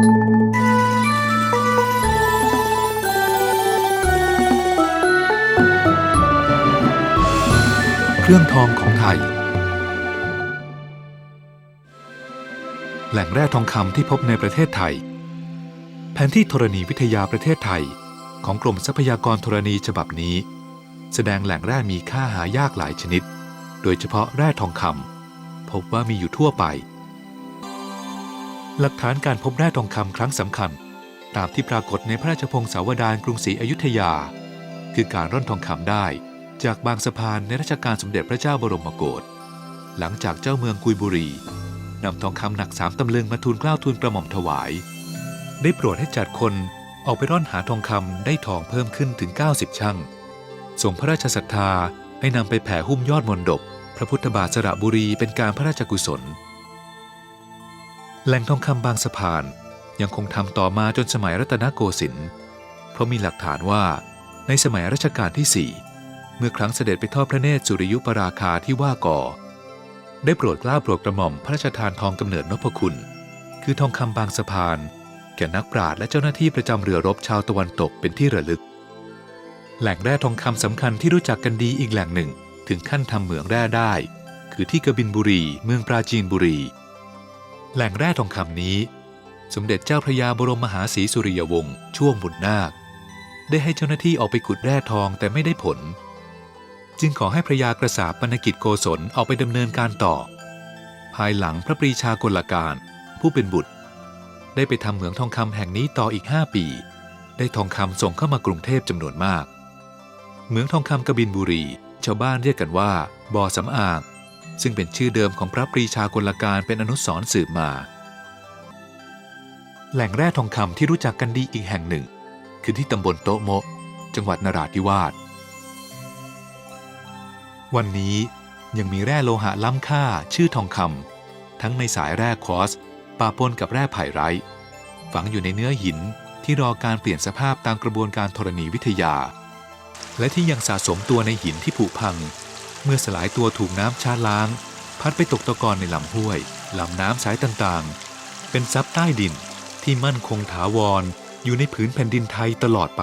เครื่องทองของไทย แหล่งแร่ทองคำที่พบในประเทศไทย แผนที่ธรณีวิทยาประเทศไทย ของกรมทรัพยากรธรณีฉบับนี้ แสดงแหล่งแร่มีค่าหายากหลายชนิด โดยเฉพาะแร่ทองคำพบว่ามีอยู่ทั่วไป หลักฐานการพบแร่ทองคำครั้งสำคัญ ตามที่ปรากฏในพระราชพงศาวดารกรุงศรีอยุธยา คือการร่อนทองคำได้ จากบางสะพานในรัชกาลสมเด็จพระเจ้าบรมโกศหลังจากเจ้าเมืองกุยบุรีนำทองคำหนักสามตำลึงมาทูลกล้าวทูลกระหม่อมถวาย ได้โปรดให้จัดคนออกไปร่อนหาทองคำได้ทองเพิ่มขึ้นถึง 90 ช่างทรงพระราชศรัทธาให้นำไปแผ่หุ้มยอดมนดบพระพุทธบาทสระบุรีเป็นการพระราชกุศล แหล่งทองคำบางสะพานยังคงทำต่อมาจนสมัยรัตนโกสินทร์เพราะมีหลักฐานว่าในสมัยรัชกาลที่4เมื่อครั้งเสด็จไปทอดพระเนตรสุริยุปราคาที่ว่าก่อ ได้โปรดกล้าโปรดกระหม่อมพระราชทานทองกำเนิดนพคุณ คือทองคำบางสะพาน แก่นักปราชญ์และเจ้าหน้าที่ประจำเรือรบชาวตะวันตกเป็นที่ระลึก แหล่งแร่ทองคำสำคัญที่รู้จักกันดีอีกแหล่งหนึ่ง ถึงขั้นทำเหมืองแร่ได้ คือที่กบินบุรี เมืองปราจีนบุรี แหล่งแร่ทองคำนี้ สมเด็จเจ้าพระยาบรมมหาศรีสุริยวงศ์ช่วงบุญนาค ได้ให้เจ้าหน้าที่ออกไปขุดแร่ทองแต่ไม่ได้ผล จึงขอให้พระยากระสาปนกิจโกศลออกไปดำเนินการต่อ ภายหลังพระปรีชากลการ ผู้เป็นบุตร ได้ไปทำเหมืองทองคำแห่งนี้ต่ออีก5ปี ได้ทองคำส่งเข้ามากรุงเทพจำนวนมาก เหมืองทองคำกบินบุรี ชาวบ้านเรียกกันว่าบ่อสำอาง ซึ่งเป็นชื่อเดิมของพระปรีชากลการเป็นอนุสรณ์สืบมา แหล่งแร่ทองคำที่รู้จักกันดีอีกแห่งหนึ่ง คือที่ตำบลโตโมะ จังหวัดนราธิวาส วันนี้ยังมีแร่โลหะล้ำค่าชื่อทองคำทั้งในสายแร่คอสปะปนกับแร่ไผ่ไร้ ฝังอยู่ในเนื้อหินที่รอการเปลี่ยนสภาพตามกระบวนการธรณีวิทยา และที่ยังสะสมตัวในหินที่ผุพัง เมื่อสลายตัวถูกน้ำชาล้าง พัดไปตกตะกอนในลำห้วยลำน้ำสายต่างๆ เป็นทรัพย์ใต้ดินที่มั่นคงถาวรอยู่ในผืนแผ่นดินไทยตลอดไป